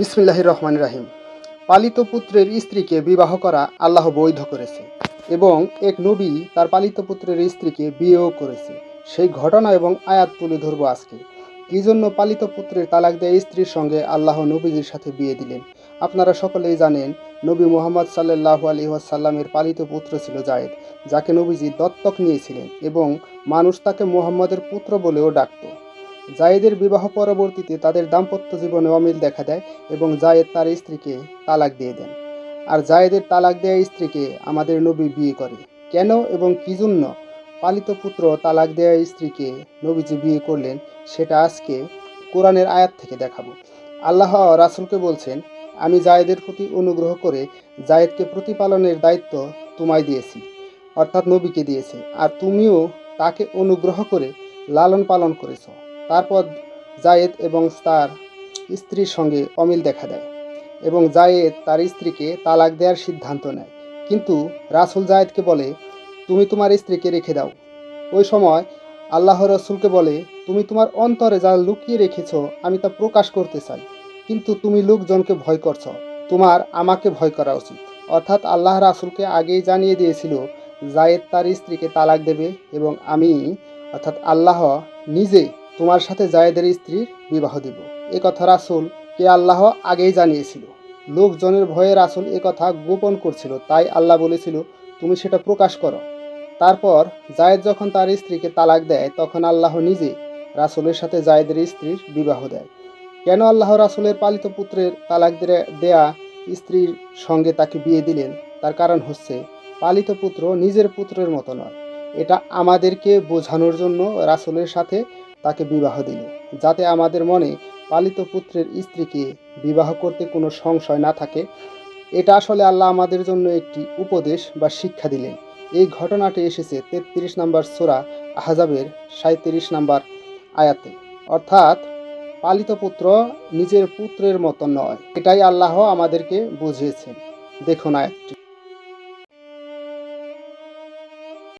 বিসমিল্লাহ রহমান রাহিম। পালিত পুত্রের স্ত্রীকে বিবাহ করা আল্লাহ বৈধ করেছে এবং এক নবী তার পালিত পুত্রের স্ত্রীকে বিয়েও করেছে। সেই ঘটনা এবং আয়াত তুলে ধরবো আজকে। কি জন্য পালিত পুত্রের তালাক দেয় স্ত্রীর সঙ্গে আল্লাহ নবীজির সাথে বিয়ে দিলেন? আপনারা সকলেই জানেন, নবী মোহাম্মদ সাল্লাহ আলী ওয়াসাল্লামের পালিত পুত্র ছিল জায়েদ, যাকে নবীজি দত্তক নিয়েছিলেন এবং মানুষ তাকে মোহাম্মদের পুত্র বলেও ডাকত। জায়েদের বিবাহ পরবর্তীতে তাদের দাম্পত্য জীবনে অমিল দেখা দেয় এবং জায়েদ তার স্ত্রীকে তালাক দিয়ে দেন। আর জায়েদের তালাক দেয়া স্ত্রীকে আমাদের নবী বিয়ে করে। কেন এবং কি জন্য পালিত পুত্র তালাক দেয়া স্ত্রীকে নবীজি বিয়ে করলেন, সেটা আজকে কোরআনের আয়াত থেকে দেখাবো। আল্লাহ রাসুলকে বলছেন, আমি জায়েদের প্রতি অনুগ্রহ করে জায়েদকে প্রতিপালনের দায়িত্ব তোমায় দিয়েছি, অর্থাৎ নবীকে দিয়েছে। আর তুমিও তাকে অনুগ্রহ করে লালন পালন করেছ। তারপর জায়েদ এবং তার স্ত্রীর সঙ্গে অমিল দেখা দেয় এবং জায়েদ তার স্ত্রীকে তালাক দেওয়ার সিদ্ধান্ত নেয়। কিন্তু রাসুল জায়েদকে বলে, তুমি তোমার স্ত্রীকে রেখে দাও। ওই সময় আল্লাহ রসুলকে বলে, তুমি তোমার অন্তরে যা লুকিয়ে রেখেছ, আমি তা প্রকাশ করতে চাই। কিন্তু তুমি লোকজনকে ভয় করছ। তোমার আমাকে ভয় করা উচিত। অর্থাৎ আল্লাহ রাসুলকে আগেই জানিয়ে দিয়েছিল, জায়েদ তার স্ত্রীকে তালাক দেবে এবং আমি, অর্থাৎ আল্লাহ নিজে তোমার সাথে জায়েদের স্ত্রীর বিবাহ দিব। এ কথা রাসুল কে আল্লাহ আগেই জানিয়েছিল। লোকজনের ভয়ে রাসুল এ কথা গোপন করছিল, তাই আল্লাহ বলেছিল, তুমি সেটা প্রকাশ করো। তারপর জায়েদ যখন তার স্ত্রীকে তালাক দেয়, তখন আল্লাহ নিজে রাসুলের সাথে জায়েদের স্ত্রীর বিবাহ দেয়। কেন আল্লাহ রাসুলের পালিত পুত্রের তালাক দেয়া স্ত্রীর সঙ্গে তাকে বিয়ে দিলেন? তার কারণ হচ্ছে, পালিত পুত্র নিজের পুত্রের মতো নয়। এটা আমাদেরকে বোঝানোর জন্য রাসুলের সাথে তাকে বিবাহ দিল, যাতে আমাদের মনে পালিত পুত্রের স্ত্রীকে বিবাহ করতে কোনো সংশয় না থাকে। এটা আসলে আল্লাহ আমাদের জন্য একটি উপদেশ বা শিক্ষা দিলেন। এই ঘটনাটি এসেছে তেত্রিশ নম্বর সোরা আহজাবের সাঁত্রিশ নম্বর আয়াতে। অর্থাৎ, পালিত পুত্র নিজের পুত্রের মতো নয়। এটাই আল্লাহ আমাদেরকে বুঝিয়েছেন। দেখুন আয়াতটি।